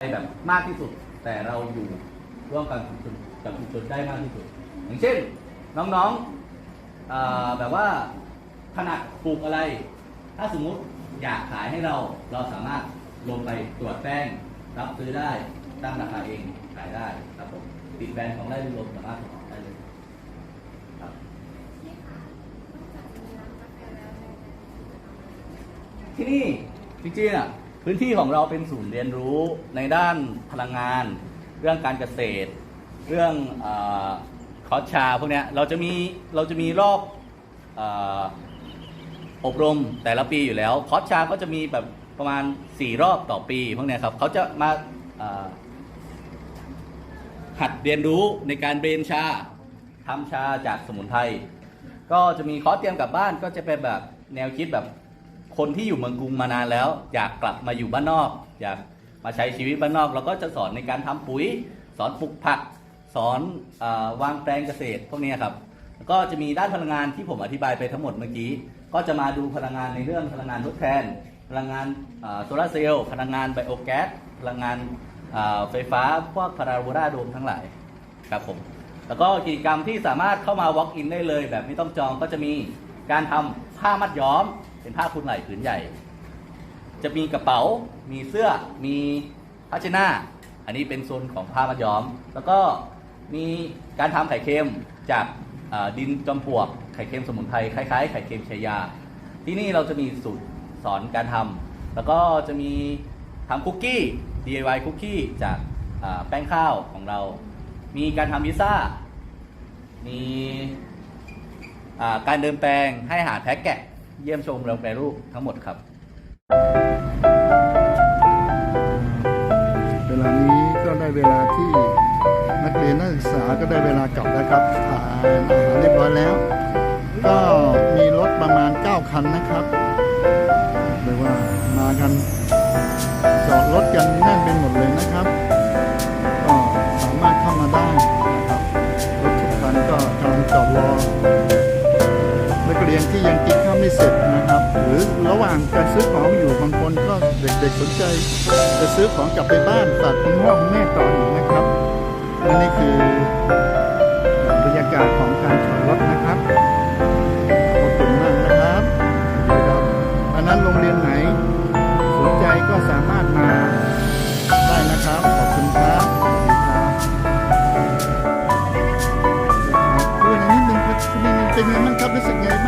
แบบมากที่สุด แต่เราอยู่ร่วมกันกับชุมกับชุมชนได้มากที่สุด อย่างเช่น น้องๆเอ่อแบบว่าถนัดปลูกอะไร ถ้าสมมุติอยากขายให้เราเราสามารถลงไปตรวจแป้ง รับซื้อได้ตั้งราคาเองขายได้ครับผมติดแบรนด์ของไร่ลมสามารถส่งออกได้เลยครับที่นี่จริงๆอะ พื้นที่ของเราเป็นศูนย์เรียนรู้ในด้านพลังงาน เรื่องการเกษตร เรื่องอคอร์สชาพวกนี้เราจะมีเราจะมีรอบออบรมแต่ละปีอยู่แล้วคอร์สชาก็จะมีแบบประมาณ 4 รอบต่อปีพวกนี้ครับเขาจะมาหัดเรียนรู้ในการเบรนชาทำชาจากสมุนไพรก็จะมีคอร์สเตรียมกลับบ้านก็จะเป็นแบบแนวคิดแบบ คนที่อยู่เมืองกรุงมานานแล้ว อยากกลับมาอยู่บ้านนอก อยากมาใช้ชีวิตบ้านนอก เราก็จะสอนในการทำปุ๋ย สอนปลูกผัก สอนอวางแปลงเกษตรพวกนี้ครับแล้วก็จะมีด้านพลังงานที่ผมอธิบายไปทั้งหมดเมื่อกี้ ก็จะมาดูพลังงานในเรื่องพลังงานทดแทน พลังงานโซลาร์เซลล์พลังงานไบโอแก๊สพลังงานไฟฟ้าพวกพาราโบลาโดมทั้งหลายครับผมแล้วก็กิจกรรมที่สามารถเข้ามา walk in ได้เลย แบบไม่ต้องจองก็จะมีการทำผ้ามัดย้อม เป็นผ้าคลุมไหล่ผืนใหญ่ จะมีกระเป๋า มีเสื้อ มีผ้าเช็ดหน้า อันนี้เป็นโซนของผ้ามัดย้อม แล้วก็มีการทำไข่เค็มจากดินจอมปลวก ไข่เค็มสมุนไพรคล้ายๆไข่เค็มชายา ที่นี่เราจะมีสูตรสอนการทำแล้วก็จะมีทำคุกกี้ DIY คุกกี้จากแป้งข้าวของเรา มีการทำพิซซ่า มีการเดินแปลงให้อาหารแพะแกะ เยี่ยมชมโรงแปรรูปทั้งหมดครับ เวลานี้ก็ได้เวลาที่นักเรียนนักศึกษาก็ได้เวลากลับแล้วครับทานอาหารเรียบร้อยแล้ว ก็มีรถประมาณ 9 คันนะครับเรียกว่ามากันจอดรถกันแน่นไปหมดเลยนะครับ การซื้อของอยู่บางคนก็เด็กๆสนใจ จะซื้อของกลับไปบ้านฝากคุณพ่อคุณแม่ต่ออีกนะครับและนี่คือบรรยากาศของการจอดรถนะครับขอบคุณมากนะครับครับอันนั้นโรงเรียนไหนสนใจก็สามารถมาได้นะครับขอบคุณครับดีครับคุยนิดนึงครับนิดนึงเป็นไงบ้างครับรู้สึกไงบ้าง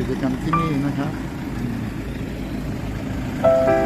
กิจกรรมที่นี่นะครับ